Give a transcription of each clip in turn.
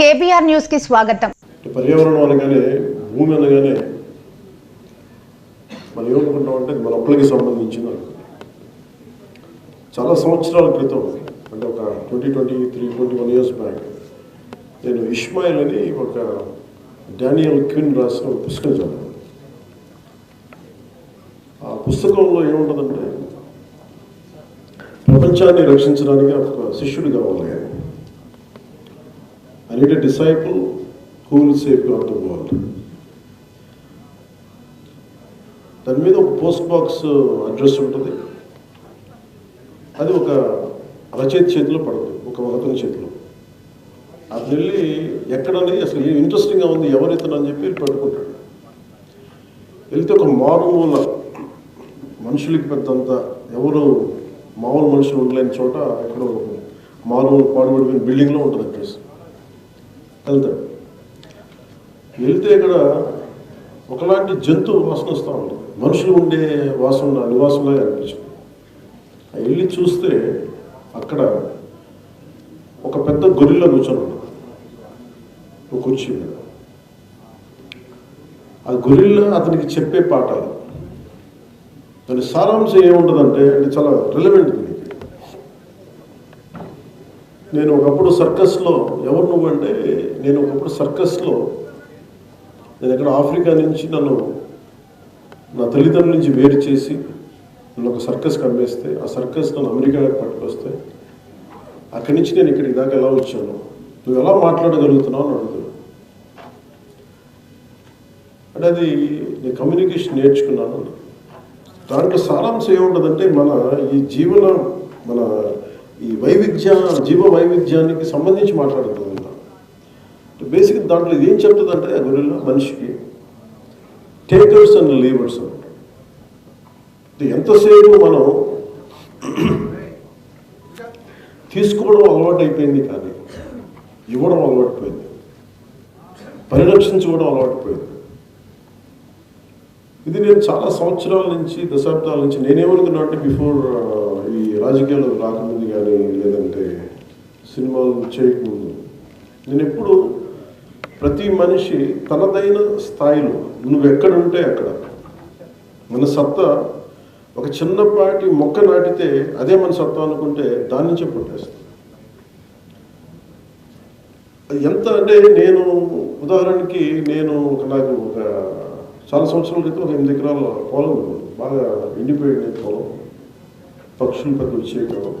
KBR న్యూస్కి స్వాగతం. పర్యావరణం అనగానే భూమి అనగానే మనం ఏమనుకుంటాం అంటే మన ఒక్కరికి సంబంధించిన చాలా సంవత్సరాల క్రితం అంటే ఒక twenty twenty three twenty one years back నేను ఇష్మాయిల్ అని ఒక డానియల్ క్విన్ రాసిన ఒక పుస్తకం చదివాను. ఆ పుస్తకంలో ఏముంటుందంటే ప్రపంచాన్ని రక్షించడానికి ఒక శిష్యుడు కావాలి. I a disciple who will will save God దాని మీద ఒక పోస్ట్ బాక్స్ అడ్రస్ ఉంటుంది. అది ఒక రచయిత చేతిలో పడుతుంది ఒక మగతని చేతిలో. అది వెళ్ళి ఎక్కడని అసలు ఏం ఇంట్రెస్టింగ్గా ఉంది? ఎవరైతే అని చెప్పి పట్టుకుంటాడు. వెళ్తే ఒక మారుమూల మనుషులకి పెద్దంత ఎవరు మామూలు మనుషులు ఉండలేని చోట ఎక్కడో మారుమూల పాడుబడిపోయిన బిల్డింగ్లో ఉంటుంది. వెళ్తాడు. వెళ్తే ఇక్కడ ఒకలాంటి జంతువు వాసన వస్తూ ఉంటుంది మనుషులు ఉండే వాసన నివాసంలో అనిపించింది వెళ్ళి చూస్తే అక్కడ ఒక పెద్ద గొరిల్లా కూర్చొని ఉంటుంది ఒక కుర్చీ మీద. ఆ గొరిల్లా అతనికి చెప్పే పాఠాలు. దాని సారాంశం ఏముంటుందంటే అంటే చాలా రిలవెంట్ దీనికి నేను ఒకప్పుడు సర్కస్లో ఎవరు నువ్వు అంటే నేను ఒకప్పుడు సర్కస్లో. నేను ఎక్కడ ఆఫ్రికా నుంచి నన్ను నా తల్లిదండ్రుల నుంచి వేరు చేసి నన్ను ఒక సర్కస్ కమ్మేస్తే ఆ సర్కస్ నన్ను అమెరికాకి పట్టుకొస్తే అక్కడి నుంచి నేను ఇక్కడికి దాకా ఎలా వచ్చాను? నువ్వు ఎలా మాట్లాడగలుగుతున్నావు అని అడుగుతాడు. అంటే అది నేను కమ్యూనికేషన్ నేర్చుకున్నాను. దాంట్లో సారాంశం ఏముంటుందంటే మన ఈ జీవన మన ఈ వైవిధ్య జీవ వైవిధ్యానికి సంబంధించి మాట్లాడుతుంది బేసిక్ దాంట్లో ఇది ఏం చెప్తుందంటే అంటే గొర్రెల్లో మనిషికి టేకర్స్ అండ్ లీవర్స్ అనమాట ఎంతసేపు మనం తీసుకోవడం అలవాటు అయిపోయింది కానీ ఇవ్వడం అలవాటు పోయింది. పరిరక్షించుకోవడం అలవాటు పోయింది. ఇది నేను చాలా సంవత్సరాల నుంచి దశాబ్దాల నుంచి నేనేమనుకున్నా అంటే బిఫోర్ ఈ రాజకీయాలు రాకముందు కానీ లేదంటే సినిమాలు చేయకముందు నేను ఎప్పుడు ప్రతి మనిషి తనదైన స్థాయిలో నువ్వు ఎక్కడ ఉంటే అక్కడ. మన సత్తా ఒక చిన్నపాటి మొక్క నాటితే అదే మన సత్తా అనుకుంటే దాని నుంచే పుట్టేస్తుంది. ఎంత అంటే నేను ఉదాహరణకి నేను ఒక నాకు ఒక చాలా సంవత్సరాల క్రితం ఒక ఎనిమిది ఎకరాల పొలం బాగా ఎండిపోయింది పొలం. పక్షులు పెద్ద వచ్చేయడం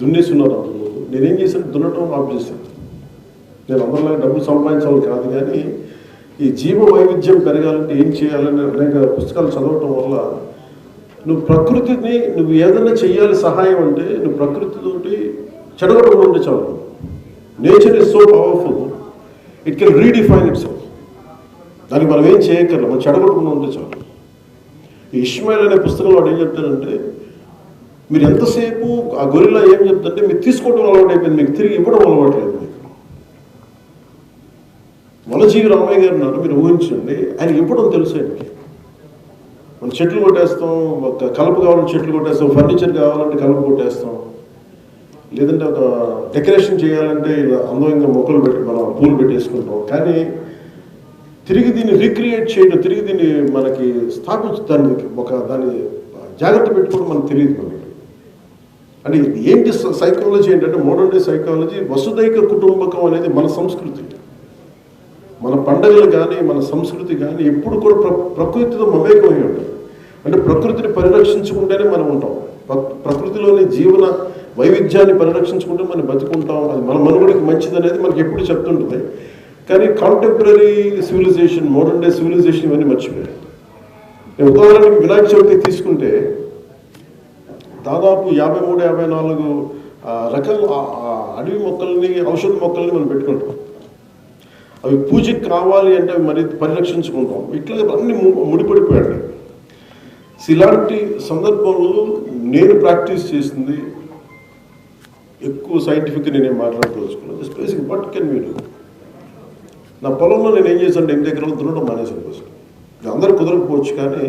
దున్నేస్తున్నారు అంటున్నారు నేనేం చేశాను? దున్నటం ఆఫ్ చేశాను. నేను అందరిలాగా డబ్బులు సంపాదించాలని కాదు కానీ ఈ జీవ వైవిధ్యం పెరగాలంటే ఏం చేయాలని అనేక పుస్తకాలు చదవటం వల్ల నువ్వు ప్రకృతిని నువ్వు ఏదైనా చేయాలి సహాయం అంటే నువ్వు ప్రకృతితోటి చెడగొట్టడం ఉంటే చాలు. Nature is so powerful it can redefine itself దానికి మనం ఏం చేయక్కర్లేదు మనం చెడగొట్టకుండా ఉంటే చాలు. ఈ ఇష్మాయిల్ అనే పుస్తకంలో వాడు ఏం చెప్తానంటే మీరు ఎంతసేపు ఆ గొరిలో ఏం చెప్తుంటే మీరు తీసుకోవడం అలవాటు అయిపోయింది మీకు తిరిగి ఇవ్వడం అలవాటు లేదు మీకు వలజీవి రామయ్య గారు ఉన్నారు మీరు ఊహించండి ఆయన ఇవ్వడం తెలుసు ఆయనకి. మనం చెట్లు కొట్టేస్తాం ఒక కలుపు కావాలంటే చెట్లు కొట్టేస్తాం ఫర్నిచర్ కావాలంటే కలుపు కొట్టేస్తాం. లేదంటే ఒక డెకరేషన్ చేయాలంటే ఇలా అందంగా మొక్కలు పెట్టి మనం పూలు పెట్టేసుకుంటాం. కానీ తిరిగి దీన్ని రీక్రియేట్ చేయడం తిరిగి దీన్ని మనకి స్థాపించడానికి ఒక దాన్ని జాగ్రత్త పెట్టుకోవడం మనకు తెలియదు మనకి. అంటే ఏంటి సైకాలజీ ఏంటంటే మోడర్న్ డే సైకాలజీ వసుదైక కుటుంబకం అనేది మన సంస్కృతి. మన పండుగలు కానీ మన సంస్కృతి కానీ ఎప్పుడు కూడా ప్ర ప్రకృతితో మమేకమై ఉంటాం అంటే ప్రకృతిని పరిరక్షించుకుంటేనే మనం ఉంటాం. ప్రకృతిలోని జీవన వైవిధ్యాన్ని పరిరక్షించుకుంటే మనం బతుకుంటాం. అది మన మనుగడికి మంచిది అనేది మనకి ఎప్పుడు చెప్తుంటుంది. కానీ contemporary civilisation modern day civilisation ఇవన్నీ మర్చిపోయాయి ఉదాహరణకి వినాయక చవితి తీసుకుంటే దాదాపు యాభై మూడు యాభై నాలుగు రకాల అడవి మొక్కల్ని ఔషధ మొక్కల్ని మనం పెట్టుకుంటాం. అవి పూజకి కావాలి అంటే అవి మరి పరిరక్షించుకుంటాం. ఇట్లా అన్ని ముడిపడిపోయాడు సో ఇలాంటి సందర్భంలో నేను ప్రాక్టీస్ చేసింది ఎక్కువ సైంటిఫిక్ నేనేం మాట్లాడుకోవచ్చుకున్నాను జస్ట్ బట్ కెన్ మీరు నా పొలంలో నేను ఏం చేశాను ఎనిమిది ఎకరాలు దున్నడం మానేసాను ఫస్ట్ అందరూ కుదరకపోవచ్చు కానీ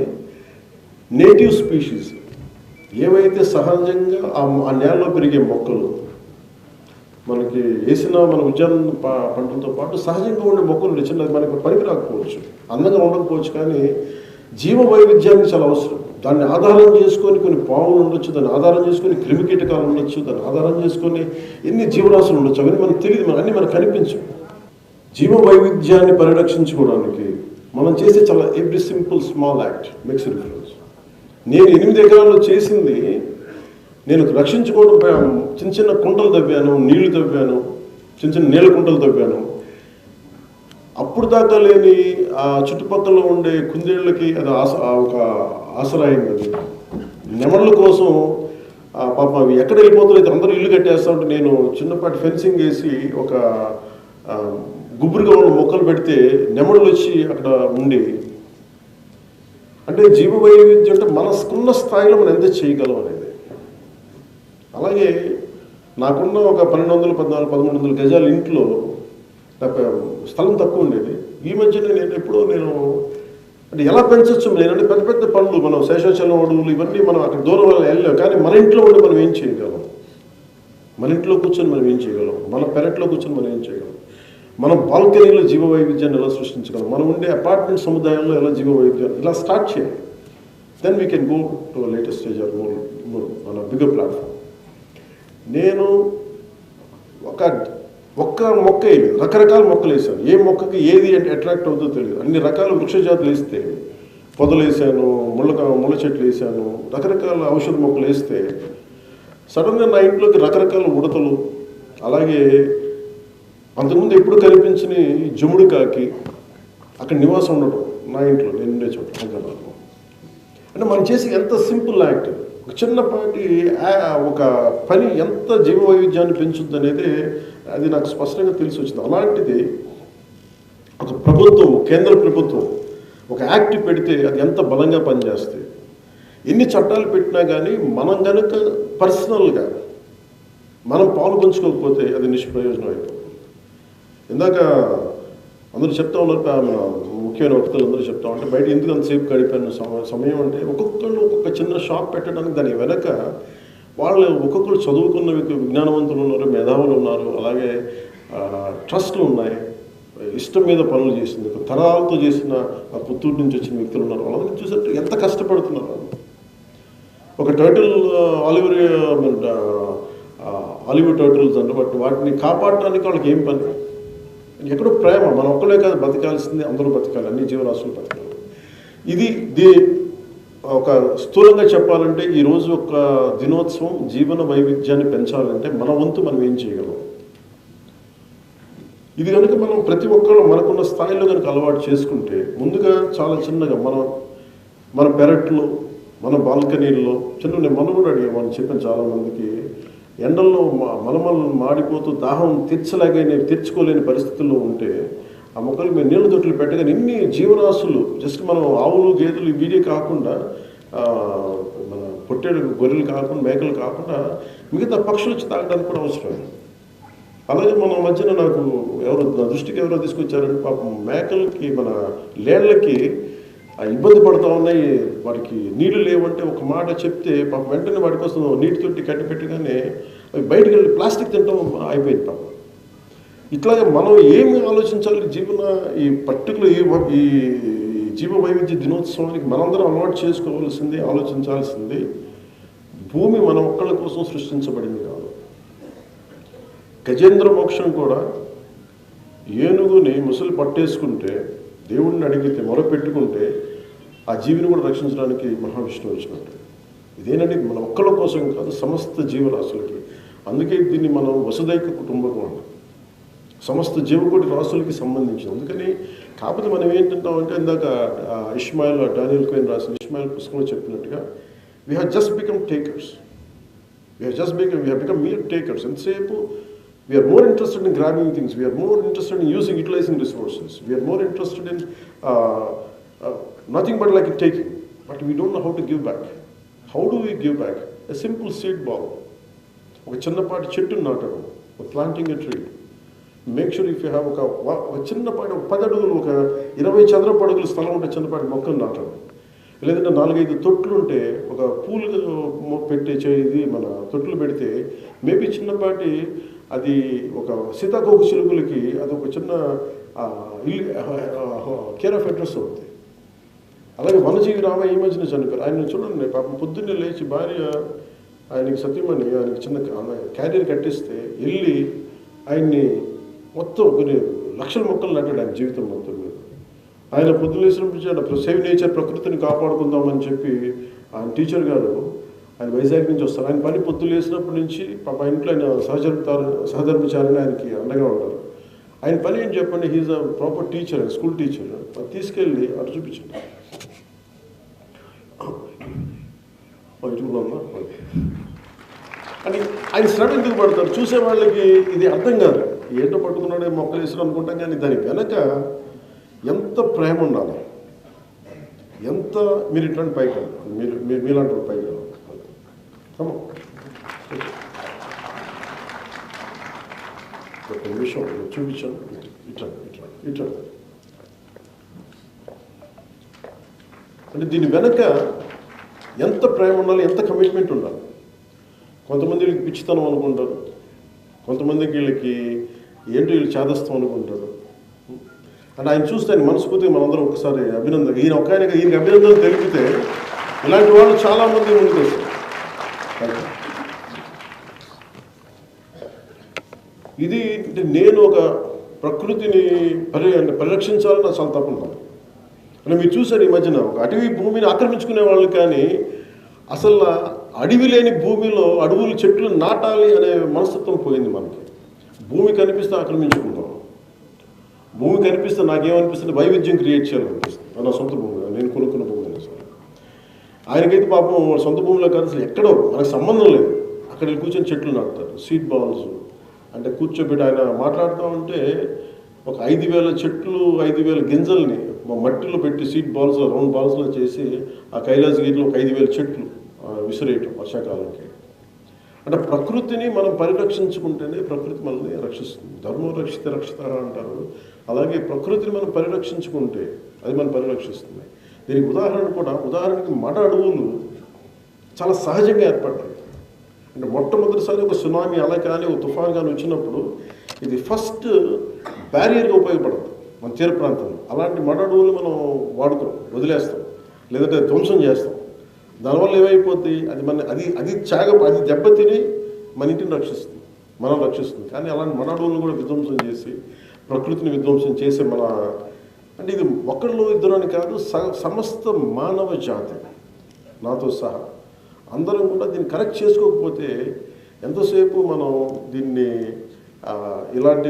నేటివ్ స్పీషీస్ ఏవైతే సహజంగా ఆ నేలలో పెరిగే మొక్కలు మనకి వేసిన మన ఉద్యాన పంటలతో పాటు సహజంగా ఉండే మొక్కలు ఉన్నాయి. చిన్నది మనకి పనికి రాకపోవచ్చు. అందంగా ఉండకపోవచ్చు కానీ జీవ వైవిధ్యానికి చాలా అవసరం. దాన్ని ఆధారం చేసుకొని కొన్ని పాములు ఉండొచ్చు దాన్ని ఆధారం చేసుకొని క్రిమి కీటకాలు ఉండొచ్చు దాన్ని ఆధారం చేసుకొని ఎన్ని జీవరాశులు ఉండొచ్చు అవన్నీ మనకు తెలియదు మన అన్ని మనకు కనిపించవు. జీవ వైవిధ్యాన్ని పరిరక్షించుకోవడానికి మనం చేసే చాలా every simple small act makes నేను ఎనిమిది ఎకరాల్లో చేసింది నేను రక్షించుకోవడం పోయాను. చిన్న చిన్న కుంటలు తవ్వాను నీళ్ళు తవ్వాను చిన్న చిన్న నీళ్ళ కుంటలు తవ్వాను. అప్పుడు దాకా లేని ఆ చుట్టుపక్కల ఉండే కుందేళ్ళకి అది ఆస ఒక ఆసరా అయింది అది. నెమళ్ళ కోసం పాపం పాప అవి ఎక్కడ వెళ్ళిపోతున్నాయి అందరూ ఇల్లు కట్టేస్తా ఉంటే నేను చిన్నపాటి ఫెన్సింగ్ వేసి ఒక గుబురుగా ఉన్న మొక్కలు పెడితే నెమళ్ళు వచ్చి అక్కడ ఉండి అంటే జీవ వైవిధ్యం అంటే మనకున్న స్థాయిలో మనం ఎంత చేయగలం అనేది. అలాగే నాకున్న ఒక పన్నెండు వందల పద్నాలుగు పదమూడు వందల గజాల ఇంట్లో స్థలం తక్కువ ఉండేది. ఈ మధ్య నేను ఎప్పుడో నేను అంటే ఎలా పెంచవచ్చు నేనంటే పెద్ద పెద్ద పనులు మనం శేషాచలం అడవులు ఇవన్నీ మనం అక్కడ దూరం వల్ల వెళ్ళాం కానీ మన ఇంట్లో ఉండి మనం ఏం చేయగలం? మన ఇంట్లో కూర్చొని మనం ఏం చేయగలం? మన పెరట్లో కూర్చొని మనం ఏం చేయగలం? మనం బాల్కనీలో జీవ వైవిధ్యాన్ని ఎలా సృష్టించగలం? మనం ఉండే అపార్ట్మెంట్ సముదాయంలో ఎలా జీవ వైవిధ్యాన్ని ఇలా స్టార్ట్ చేయాలి. Then we can go to latest stage or more more మన బిగ్గర్ ప్లాట్ఫామ్ నేను ఒక ఒక్క మొక్క వేయలేదు. రకరకాల మొక్కలు వేసాను ఏ మొక్కకి ఏది అంటే అట్రాక్ట్ అవుతుందో తెలియదు. అన్ని రకాల వృక్ష జాతులు వేస్తే పొదలు వేసాను ముళ్ళ ముళ్ళ చెట్లు వేసాను రకరకాల ఔషధ మొక్కలు వేస్తే సడన్గా నా ఇంట్లోకి రకరకాల ఉడతలు అలాగే అంతకుముందు ఎప్పుడు కనిపించిన జముడు కాకి అక్కడ నివాసం ఉండడం నా ఇంట్లో నేను ఉండే చోట హైదరాబాద్లో. అంటే మనం చేసే ఎంత సింపుల్ యాక్ట్ ఒక చిన్నపాటి ఒక పని ఎంత జీవ వైవిధ్యాన్ని పెంచుద్ది అనేది అది నాకు స్పష్టంగా తెలిసి వచ్చింది. అలాంటిది ఒక ప్రభుత్వం కేంద్ర ప్రభుత్వం ఒక యాక్ట్ పెడితే అది ఎంత బలంగా పనిచేస్తే ఎన్ని చట్టాలు పెట్టినా కానీ మనం కనుక పర్సనల్గా మనం పాలు పంచుకోకపోతే అది నిష్ప్రయోజనం అయిపోతుంది. ఇందాక అందరూ చెప్తా ఉన్నారు మన ముఖ్యమైన వక్తలు అందరూ చెప్తా ఉంటే బయట ఎందుకు అంతసేపు గడిపాను? సమయం అంటే ఒక్కొక్కళ్ళు ఒక్కొక్క చిన్న షాప్ పెట్టడానికి దాని వెనక వాళ్ళు ఒక్కొక్కరు చదువుకున్న వ్యక్తి- విజ్ఞానవంతులు ఉన్నారు మేధావులు ఉన్నారు అలాగే ట్రస్ట్లు ఉన్నాయి. ఇష్టం మీద పనులు చేసింది తరాలతో చేసిన ఆ పుత్తూరు నుంచి వచ్చిన వ్యక్తులు ఉన్నారు. వాళ్ళని చూసినట్టు ఎంత కష్టపడుతున్నారు ఒక టర్టిల్ ఆలివర్ ఆలివర్ టర్టిల్స్ అంటే బట్ వాటిని కాపాడటానికి వాళ్ళకి ఏం పని? ఎక్కడో ప్రేమ మన ఒక్కలే కాదు బతకాల్సింది అందరూ బతకాలి అన్ని జీవరాశులు బతకాలి. ఇది దీ ఒక స్థూలంగా చెప్పాలంటే ఈరోజు ఒక దినోత్సవం జీవన వైవిధ్యాన్ని పెంచాలంటే మన వంతు మనం ఏం చేయగలం? ఇది కనుక మనం ప్రతి ఒక్కరు మనకున్న స్థాయిలో కనుక అలవాటు చేసుకుంటే ముందుగా చాలా చిన్నగా మనం మన పెరట్లో మన బాల్కనీల్లో చిన్న నేను మనం కూడా అడిగాను మనం చెప్పిన చాలామందికి ఎండల్లో మ- మలమలు మాడిపోతూ దాహం తీర్చలేని తీర్చుకోలేని పరిస్థితుల్లో ఉంటే ఆ మొక్కలు మీరు నీళ్ళ తొట్లు పెట్టగానే ఇన్ని జీవరాశులు జస్ట్ మనం ఆవులు గేదెలు వీడియో కాకుండా మన పొట్టేడు గొర్రెలు కాకుండా మేకలు కాకుండా మిగతా పక్షులు వచ్చి తాగడానికి కూడా అవసరం అలాగే మన మధ్యన నాకు ఎవరు నా దృష్టికి ఎవరో తీసుకొచ్చారంటే పాపం మేకలకి మన లేళ్ళకి ఆ ఇబ్బంది పడుతూ ఉన్నాయి వాటికి నీళ్ళు లేవంటే ఒక మాట చెప్తే పాపం వెంటనే వాటి కోసం నీటి తొట్టి కట్టి పెట్టగానే అవి బయటకు వెళ్ళి ప్లాస్టిక్ తింటాం అయిపోయింది పాపం. ఇట్లాగే మనం ఏమి ఆలోచించాలి? జీవన ఈ పర్టికులర్ ఈ ఈ జీవ వైవిధ్య దినోత్సవానికి మనందరం అలవాటు చేసుకోవాల్సింది ఆలోచించాల్సింది. భూమి మన ఒక్కళ్ళ కోసం సృష్టించబడింది కాదు. గజేంద్ర మోక్షం కూడా ఏనుగుని ముసలి పట్టేసుకుంటే దేవుడిని అడిగితే మొరపెట్టుకుంటే ఆ జీవిని కూడా రక్షించడానికి మహావిష్ణువు వచ్చినట్టు. ఇదేనండి మన ఒక్కల కోసం కాదు సమస్త జీవరాశులకి. అందుకే దీన్ని మనం వసుదైక కుటుంబకం అంటాం. సమస్త జీవకోటి రాసులకి సంబంధించింది. అందుకని కాకపోతే మనం ఏంటంటాం అంటే ఇందాక ఇస్మాయిల్ డానియల్ కోయిన్ రాసిన ఇస్మాయిల్ పుస్తకంలో చెప్పినట్టుగా we have just become takers we have just become we have become mere takers ఎంతసేపు we are more We are more things in more utilizing resources. Using are more interested more interested uh, uh, nothing but like taking but we don't know how to give back how do we give back A simple seed ball. ఒక చిన్నపాటి చెట్టును నాటడం. Planting a tree make sure if you have ఒక ఒక చిన్నపాటి ఒక పది అడుగులు ఒక ఇరవై చదరపు అడుగులు స్థలం ఉంటే చిన్నపాటి మొక్కలు నాటడం. లేదంటే నాలుగైదు తొట్లు ఉంటే ఒక పూలు మొ- పెట్టే చేది మన తొట్లు పెడితే మేబీ చిన్నపాటి అది ఒక సీతాకోక చిలుకలకి అది ఒక చిన్న ఇల్లు కేర్ ఆఫ్ అడ్రస్ అవుతుంది అలాగే వనజీవి రామ ఈ మధ్యన చనిపోయారు. ఆయన చూడండి పాపం పొద్దున్నే లేచి భార్య ఆయనకి సత్యమని ఆయనకి చిన్న క్యారియర్ కట్టిస్తే వెళ్ళి ఆయన్ని మొత్తం కొన్ని లక్షల మొక్కలు నాటాడు ఆయన జీవితం మొత్తం మీద. ఆయన పొద్దున్న లేచినప్పుడు సేవ్ నేచర్ ప్రకృతిని కాపాడుకుందామని చెప్పి ఆయన టీచర్ గారు ఆయన వైజాగ్ నుంచి వస్తారు. ఆయన పని పొద్దున్న వేసినప్పటి నుంచి పాప ఇంట్లో ఆయన సహజర్పుతారు సహధర్మచారిని ఆయనకి అండగా ఉంటారు. ఆయన పని ఏం చెప్పండి? He's a proper teacher school teacher తీసుకెళ్ళి అటు చూపించండి. ఓ, అని ఆయన శ్రమ ఎందుకు పడతారు? చూసే వాళ్ళకి ఇది అర్థం కాదు. ఏంటో పట్టుకున్నాడే మొక్కలు వేసారు అనుకుంటాం కానీ దాని వెనక ఎంత ప్రేమ ఉండాలి? ఎంత మీరు ఇట్లాంటి పైకి మీరు మీరు మీలాంటి పైకి Come on. ఒక నిమిషం నేను చూపించాను ఇట్లా ఇట్లా ఇట్లా అంటే దీని వెనక ఎంత ప్రేమ ఉండాలి ఎంత కమిట్మెంట్ ఉండాలి? కొంతమంది వీళ్ళకి పిచ్చితనం అనుకుంటారు. కొంతమందికి వీళ్ళకి ఏంటో వీళ్ళు చేదస్తాం అనుకుంటారు. అంటే ఆయన చూస్తే ఆయన మనస్ఫూర్తిగా మనందరం ఒకసారి అభినందన ఈయన ఒక ఆయనకి ఈయనకి అభినందన తెలిపితే ఇలాంటి వాళ్ళు చాలామంది ముందుకు వస్తారు ఇది నేను ఒక ప్రకృతిని పరి అంటే పరిరక్షించాలని నా చాలా తప్పదు అంటే మీరు చూసారు ఈ మధ్యన ఒక అటవీ భూమిని ఆక్రమించుకునే వాళ్ళు కానీ అసలు అడవి లేని భూమిలో అడవులు చెట్లు నాటాలి అనే మనస్తత్వం పోయింది మనకి. భూమి కనిపిస్తే ఆక్రమించుకుందాం భూమి కనిపిస్తే నాకేమనిపిస్తుంది? వైవిధ్యం క్రియేట్ చేయాలనిపిస్తుంది. నా సొంత భూమి నేను కొనుక్కున్న భూమి అయినా సరే. ఆయనకైతే పాపం వాళ్ళ సొంత భూమిలో కాదు అసలు ఎక్కడో మనకు సంబంధం లేదు. అక్కడ కూర్చొని చెట్లు నాటుతారు సీడ్ బాల్స్ అంటే కూర్చోబెట్టి ఆయన మాట్లాడుతూ ఉంటే ఒక ఐదు వేల చెట్లు ఐదు వేల గింజల్ని మా మట్టిలో పెట్టి సీట్ బాల్స్ రౌండ్ బాల్స్లో చేసి ఆ కైలాసగిరిలో ఒక ఐదు వేల చెట్లు విసిరేయటం వర్షాకాలంకి. అంటే ప్రకృతిని మనం పరిరక్షించుకుంటేనే ప్రకృతి మనల్ని రక్షిస్తుంది. ధర్మం రక్షిత రక్షిత అంటారు. అలాగే ప్రకృతిని మనం పరిరక్షించుకుంటే అది మనం పరిరక్షిస్తుంది. దీనికి ఉదాహరణ కూడా ఉదాహరణకి మడ అడవులు చాలా సహజంగా ఏర్పడ్డాయి. అంటే మొట్టమొదటిసారి ఒక సునామీ అలా కానీ ఒక తుఫాన్ కానీ వచ్చినప్పుడు ఇది ఫస్ట్ బ్యారియర్గా ఉపయోగపడదు మన తీర ప్రాంతంలో. అలాంటి మడ మనం వాడుకోం వదిలేస్తాం లేదంటే ధ్వంసం చేస్తాం. దానివల్ల ఏమైపోద్ది? అది మన అది అది చాగ అది దెబ్బతిని మన ఇంటిని రక్షిస్తుంది మనం రక్షిస్తుంది. కానీ అలాంటి మన కూడా విధ్వంసం చేసి ప్రకృతిని విధ్వంసం చేసి మన అంటే ఇది ఒకళ్ళు ఇద్దరు అని కాదు స- సమస్త మానవ జాతి నాతో సహా. అందరం కూడా దీన్ని కరెక్ట్ చేసుకోకపోతే ఎంతసేపు మనం దీన్ని ఇలాంటి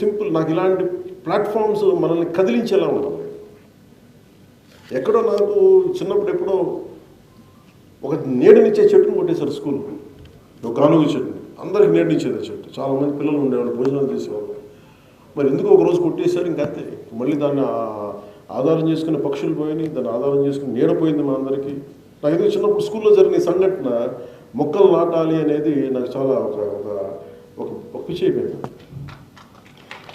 సింపుల్ నాకు ఇలాంటి ప్లాట్ఫామ్స్ మనల్ని కదిలించేలా ఉండాలి ఎక్కడో నాకు చిన్నప్పుడు ఎప్పుడో ఒక నీడనిచ్చే చెట్టును కొట్టేశారు స్కూల్. ఒక గానుగు చెట్టుని అందరికి నీడనిచ్చేది చెట్టు. చాలామంది పిల్లలు ఉండేవాళ్ళు భోజనాలు చేసేవాళ్ళు. మరి ఎందుకు ఒక రోజు కొట్టేశారు ఇంకంతే మళ్ళీ దాన్ని ఆధారం చేసుకునే పక్షులు పోయినాయి దాన్ని ఆధారం చేసుకుని నీడ పోయింది మా అందరికీ నాకు ఎందుకు చిన్నప్పుడు స్కూల్లో జరిగిన సంఘటన మొక్కలు నాటాలి అనేది నాకు చాలా ఒక ఒక ఒక పిచ్చి అయిపోయింది.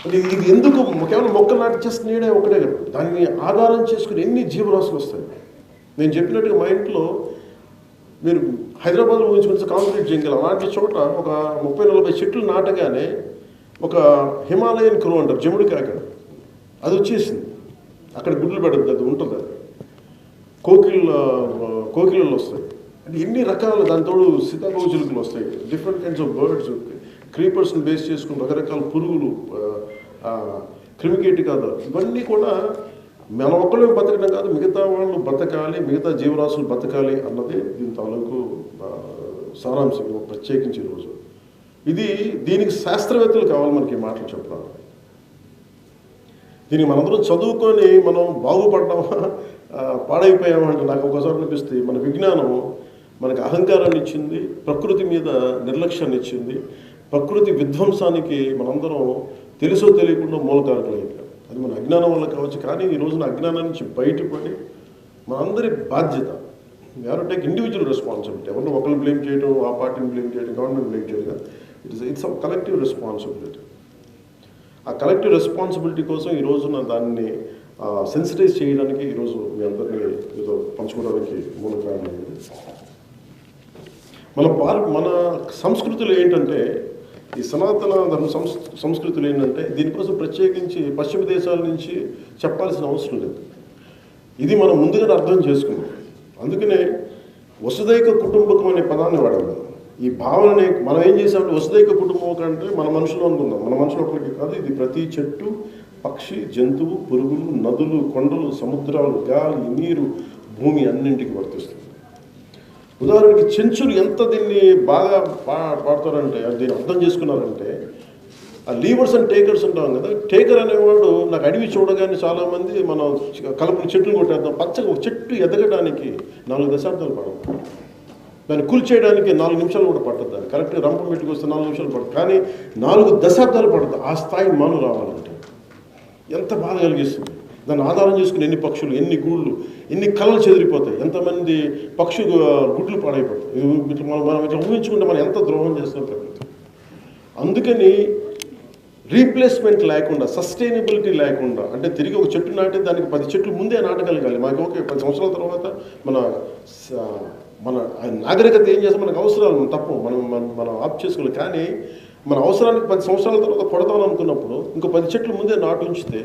అంటే ఇది ఎందుకు కేవలం మొక్కలు నాటి చేస్తే నీడే ఒకటే కదా. దాన్ని ఆధారం చేసుకుని ఎన్ని జీవరాశులు వస్తాయి? నేను చెప్పినట్టుగా మా ఇంట్లో మీరు హైదరాబాద్లో ఊహించుకుని కాంక్రీట్ జంగిల్ అలాంటి చోట ఒక ముప్పై నలభై చెట్లు నాటగానే ఒక హిమాలయన్ క్రో అంటారు జముడి అక్కడ అది వచ్చేసింది. అక్కడ గుడ్లు పెడద్దు అది ఉంటుంది. అది కోకిళ్ళ కోకిలలు వస్తాయి. అంటే ఎన్ని రకాల దాంతో సీతాకోచిలుకలు వస్తాయి. డిఫరెంట్ కైండ్స్ ఆఫ్ బర్డ్స్ క్రీపర్స్ని బేస్ చేసుకుని రకరకాల పురుగులు క్రిమికేటికాదాలు ఇవన్నీ కూడా మన ఒక్కళ్ళే బతకడం కాదు మిగతా వాళ్ళు బతకాలి మిగతా జీవరాశులు బతకాలి అన్నదే దీని తాలూకు సారాంశం ప్రత్యేకించి ఈరోజు ఇది దీనికి శాస్త్రవేత్తలు కావాలి మనకి ఈ మాటలు చెప్పడానికి. దీనికి మనందరం చదువుకొని మనం బాగుపడ్డామా పాడైపోయామంటే నాకు ఒకసారి అనిపిస్తుంది. మన విజ్ఞానం మనకు అహంకారాన్ని ఇచ్చింది ప్రకృతి మీద నిర్లక్ష్యాన్ని ఇచ్చింది. ప్రకృతి విధ్వంసానికి మనందరం తెలుసో తెలియకుండా మూలకారకులైపోయాం అది మన అజ్ఞానం వల్ల కావచ్చు కానీ ఈ రోజున అజ్ఞానం నుంచి బయటపడి మనందరి బాధ్యత ఎవరు టేక్ ఇండివిజువల్ రెస్పాన్సిబిలిటీ ఎవరిని ఒకరు బ్లేమ్ చేయడం ఆ పార్టీని బ్లేమ్ చేయడం గవర్నమెంట్ బ్లేమ్ చేయడం ఇట్స్ ఇట్స్ కలెక్టివ్ రెస్పాన్సిబిలిటీ ఆ కలెక్టివ్ రెస్పాన్సిబిలిటీ కోసం ఈ రోజున దాన్ని సెన్సిటైజ్ చేయడానికి ఈరోజు మీ అందరినీ ఏదో పంచుకోవడానికి మూల కారణమైంది మన పార్ మన సంస్కృతులు ఏంటంటే ఈ సనాతన ధర్మ సంస్ సంస్కృతులు ఏంటంటే దీనికోసం ప్రత్యేకించి పశ్చిమ దేశాల నుంచి చెప్పాల్సిన అవసరం లేదు. ఇది మనం ముందుగానే అర్థం చేసుకున్నాం. అందుకనే వసుదైక కుటుంబకం అనే పదాన్ని వాడాలి ఈ భావనని మనం ఏం చేసామంటే వసుదైక కుటుంబం అంటే మన మనుషులు అనుకుందాం. మన మనుషులు ఒకరికి కాదు ఇది ప్రతి చెట్టు పక్షి జంతువు పురుగులు నదులు కొండలు సముద్రాలు గాలి నీరు భూమి అన్నింటికి వర్తిస్తుంది. ఉదాహరణకి చెంచులు ఎంత దీన్ని బాగా పా పాడతారంటే దీన్ని అర్థం చేసుకున్నారంటే ఆ లీవర్స్ అండ్ టేకర్స్ ఉంటాం కదా టేకర్ అనేవాడు నాకు అడవి చూడగానే చాలామంది మనం కలుపులు చెట్లు కొట్టేద్దాం పచ్చగా ఒక చెట్టు ఎదగడానికి నాలుగు దశాబ్దాలు పడదు. దాన్ని కూల్చేయడానికి నాలుగు నిమిషాలు కూడా పట్టదు దాన్ని. కరెక్ట్గా రంపం పెట్టుకొస్తే నాలుగు నిమిషాలు పడుతుంది కానీ నాలుగు దశాబ్దాలు పడుతుంది ఆ స్థాయి మనం రావాలంటే. ఎంత బాధ కలిగిస్తుంది? దాన్ని ఆధారం చేసుకుని ఎన్ని పక్షులు ఎన్ని గూళ్ళు ఎన్ని కళలు చెదిరిపోతాయి? ఎంతమంది పక్షు గుడ్లు పాడైపోతాయి? ఇట్లా మనం మనం ఇట్లా ఊహించుకుంటే మనం ఎంత ద్రోహం చేస్తాం ప్రకృతి. అందుకని రీప్లేస్మెంట్ లేకుండా సస్టైనబిలిటీ లేకుండా అంటే తిరిగి ఒక చెట్టు నాటి దానికి పది చెట్లు ముందే నాటగలగాలి. మాకు ఓకే పది సంవత్సరాల తర్వాత మన స- మన నాగరికత ఏం చేస్తాం మనకు అవసరాలు తప్పు మనం మనం- మనం ఆప్ చేసుకోవాలి. కానీ మన అవసరానికి పది సంవత్సరాల తర్వాత కొడదాం అనుకున్నప్పుడు ఇంకో పది చెట్లు ముందే నాటు ఉంచితే